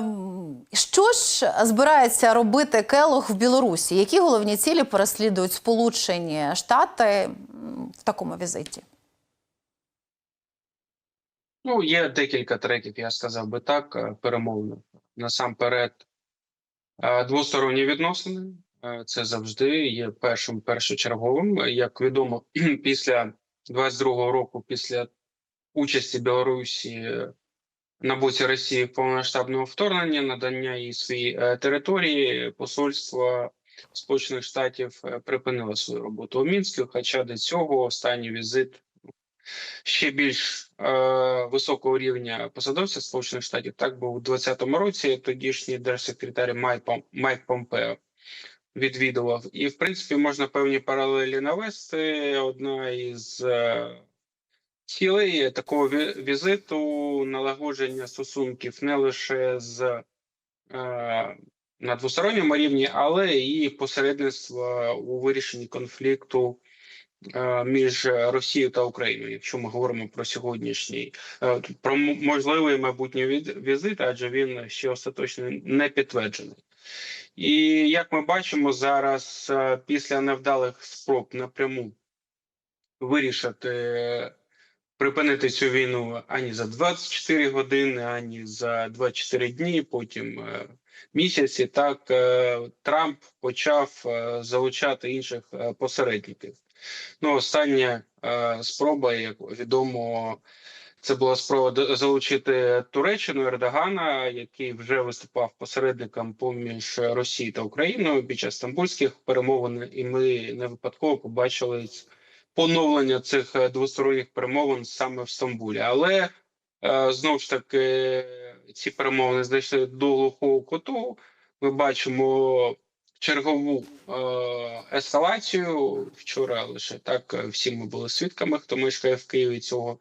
м, що ж збирається робити Келох в Білорусі? Які головні цілі переслідують Сполучені Штати в такому візиті? Ну, є декілька треків, я сказав би так, е, перемовних. Насамперед, е, двосторонні відносини. Е, Це завжди є першим першочерговим. Як відомо, після 22-го року, після участі Білорусі на Росії в повномасштабному вторгненні, надання їй своїй е, території, посольство Сполучених Штатів е, припинило свою роботу у Мінську. Хоча до цього останній візит ще більш е, високого рівня посадовця Сполучених Штатів так був у 2020 році. Тодішній держсекретар Майк, Майк Помпео відвідував. І, в принципі, можна певні паралелі навести. Одна із цілей такого візиту налагодження стосунків не лише з е, на двосторонньому рівні, але і посередництво у вирішенні конфлікту е, між Росією та Україною, якщо ми говоримо про сьогоднішній е, про можливий майбутній візит, адже він ще остаточно не підтверджений. І як ми бачимо зараз, е, після невдалих спроб напряму вирішити припинити цю війну ані за 24 години, ані за 24 дні, потім е, місяці, так е, Трамп почав е, залучати інших посередників. Ну, остання спроба, як відомо, це була спроба залучити Туреччину Ердогана, який вже виступав посередником поміж Росією та Україною під час стамбульських перемовин, і ми не випадково побачили поновлення цих е, двосторонніх перемовин саме в Стамбулі. Але е, знову ж таки ці перемовини знайшли до глухого куту. Ми бачимо чергову е, ескалацію. Вчора лише так всі ми були свідками, хто мешкає в Києві цього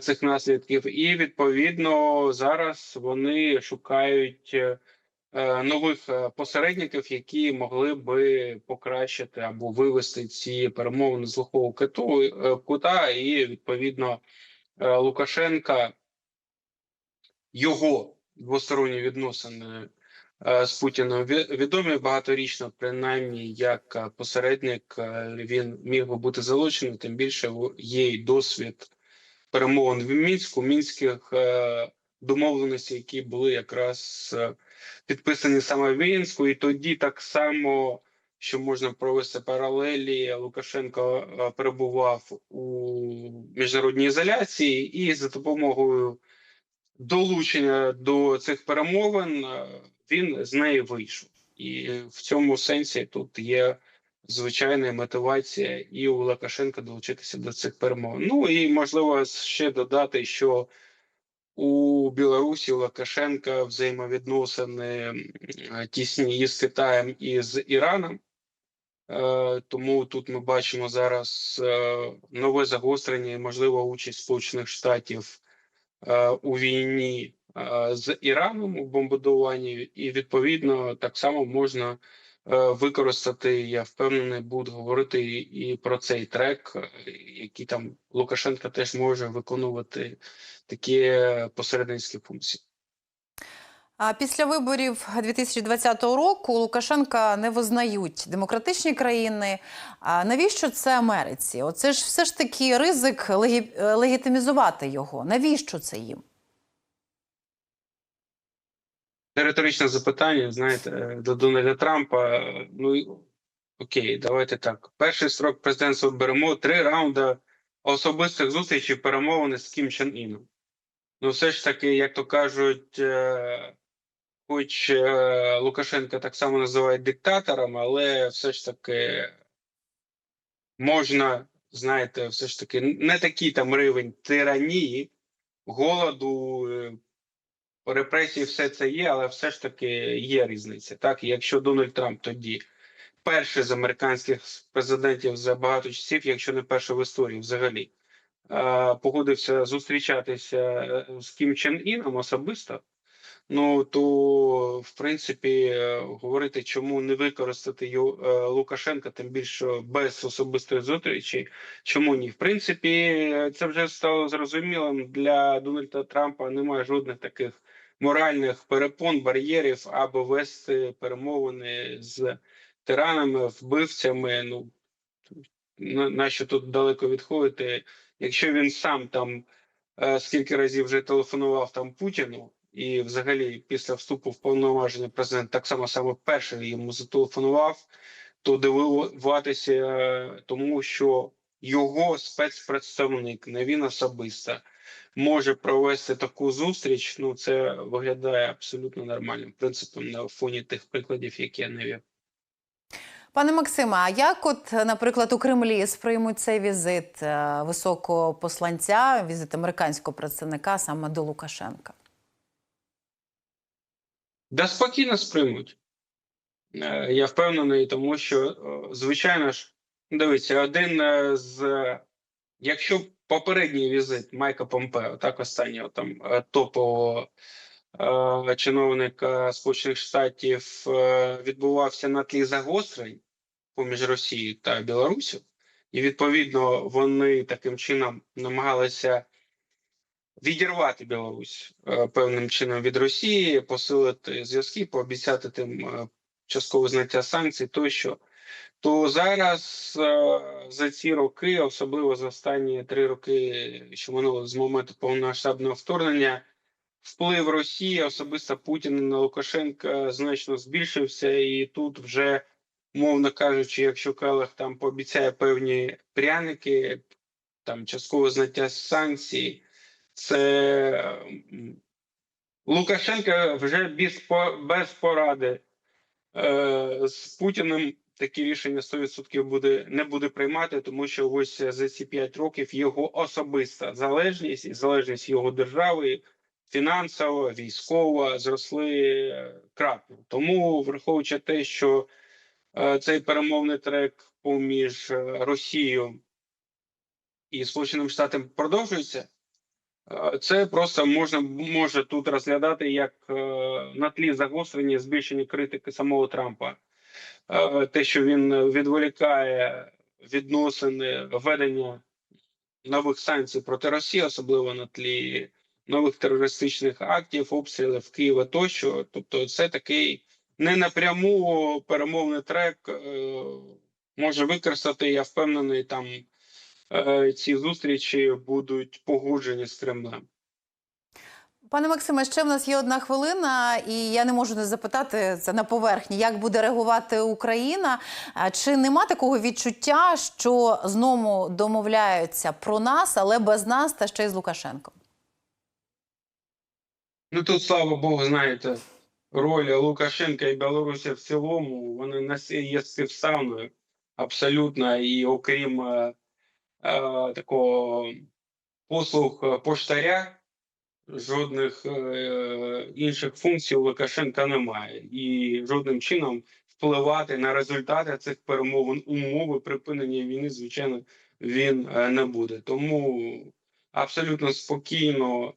цих наслідків. І відповідно зараз вони шукають. Е, Нових е, посередників, які могли би покращити або вивести ці перемовини з глухого киту е, кута, і відповідно Лукашенка його двосторонні відносини з Путіним ві- відомі багаторічно, принаймні як посередник він міг би бути залучений, тим більше є й досвід перемовин в мінську, мінських домовленостей, які були якраз е, підписані саме в мінську, і тоді так само. Що можна провести паралелі, Лукашенко е, перебував у міжнародній ізоляції, і за допомогою долучення до цих перемовин е, він з неї вийшов, і в цьому сенсі тут є звичайна мотивація і у Лукашенка долучитися до цих перемовин. Ну і можливо ще додати, що у Білорусі Лукашенка взаємовідносини тісні і з Китаєм, і з Іраном. Е, Тому тут ми бачимо зараз е, нове загострення і можливо участь Сполучених Штатів е, у війні з Іраном у бомбардуванні, і відповідно так само можна використати. Я впевнений, буду говорити і, про цей трек, е, який там Лукашенко теж може виконувати такі е, посередницькі функції. А після виборів 2020 року Лукашенка не визнають демократичні країни. А навіщо це Америці? Оце ж все ж таки ризик легі... е, легітимізувати його. Навіщо це їм? Це риторичне запитання, знаєте, е, до Дональда Трампа. Ну окей, давайте так. Перший строк президентства беремо три раунди особистих зустрічей перемовини з Кім Чен Іном. Ну, все ж таки, як то кажуть, е, хоч е, Лукашенка так само називають диктатором, але все ж таки можна, знаєте, все ж таки не такий там рівень тиранії, голоду. Репресії все це є, але все ж таки є різниця. Так, якщо Дональд Трамп тоді перший з американських президентів за багато часів, якщо не перший в історії взагалі, е, погодився зустрічатися е, з Кім Чен Іном особисто. Ну то в принципі е, говорити, чому не використати е, Лукашенка, тим більше без особистої зустрічі, чому ні? В принципі, це вже стало зрозумілим для Дональда Трампа. Немає жодних таких моральних перепон, бар'єрів, або вести перемовини з тиранами, вбивцями. Ну на, на що тут далеко відходити? Якщо він сам там е, скільки разів вже телефонував там Путіну, і взагалі після вступу в повноваження президент так само саме перший йому зателефонував, то дивуватися тому, що його спецпредставник, не він особисто, може провести таку зустріч. Ну це виглядає абсолютно нормальним принципом на фоні тих прикладів, які я навів. Пане Максиме, а як, от, наприклад, у Кремлі сприймуть цей візит е, високого посланця, візит американського представника саме до Лукашенка? Да спокійно сприймуть. Е, Я впевнений, тому що, е, звичайно ж, дивіться, один е, з. Якщо попередній візит Майка Помпео, так останнього там е, топового е, чиновника Сполучених Штатів е, відбувався на тлі загострень поміж Росією та Білорусю, і відповідно вони таким чином намагалися відірвати Білорусь е, певним чином від Росії, посилити зв'язки, пообіцяти тим е, часткове зняття санкцій тощо. То зараз е, за ці роки, особливо за останні три роки, що минуло з моменту повномасштабного вторгнення, вплив Росії, особисто Путіна на Лукашенка, значно збільшився, і тут вже, мовно кажучи, якщо Келех там пообіцяє певні пряники, там часткове зняття санкцій, це Лукашенка вже без, без поради е, з Путіним такі рішення 100% буде не буде приймати, тому що ось за ці 5 років його особиста залежність і залежність його держави фінансово, військово зросли е, кратно. Тому, враховуючи те, що е, цей перемовний трек поміж е, Росією і Сполученими Штатами продовжується. Е, Це просто можна може тут розглядати як е, на тлі загострення збільшення критики самого Трампа. Е, Те, що він відволікає відносини введення нових санкцій проти Росії, особливо на тлі нових терористичних актів, обстрілів Києва тощо. Тобто, це такий не напряму перемовний трек е, може використати. Я впевнений, там е, ці зустрічі будуть погоджені з Кремлем. Пане Максиме, ще в нас є одна хвилина, і я не можу не запитати це на поверхні, як буде реагувати Україна. Чи нема такого відчуття, що знову домовляються про нас, але без нас та ще й з Лукашенком? Ну тут, слава Богу, знаєте, роль Лукашенка і Білорусі в цілому, вони на є співставною абсолютно, і окрім е, е, такого послуг е, поштаря, жодних е, інших функцій у Лукашенка немає. І жодним чином впливати на результати цих перемовин умови припинення війни, звичайно, він е, не буде. Тому абсолютно спокійно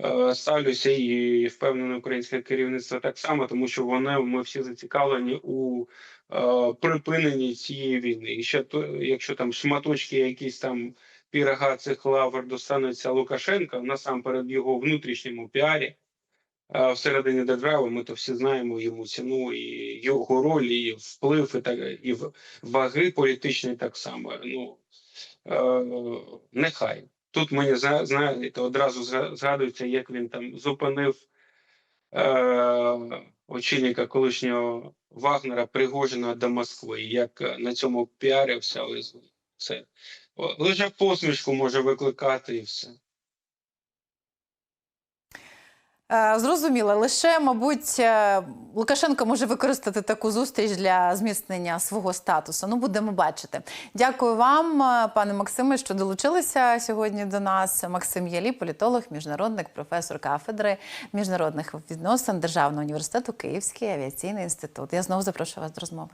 е, ставлюся і впевнене українське керівництво так само, тому що вони ми всі зацікавлені у е, припиненні цієї війни. І ще то, якщо там шматочки, якісь там пірога цих лавр достануться Лукашенка, насамперед його внутрішньому піарі. е, Всередині держави ми то всі знаємо йому ціну і його роль, і вплив, і так і ваги політичні так само. Ну е, нехай тут мені знаєте, одразу згадується, як він там зупинив е, очільника колишнього Вагнера Пригожина до Москви. Як на цьому піарився, ось це лише посмішку може викликати і все. Е, Зрозуміло, лише, мабуть, е, Лукашенко може використати таку зустріч для зміцнення свого статусу. Ну, будемо бачити. Дякую вам, е, пане Максиме, що долучилися сьогодні до нас. Максим Єлі, політолог, міжнародник, професор кафедри міжнародних відносин Державного університету Київський авіаційний інститут. Я знову запрошую вас до розмови.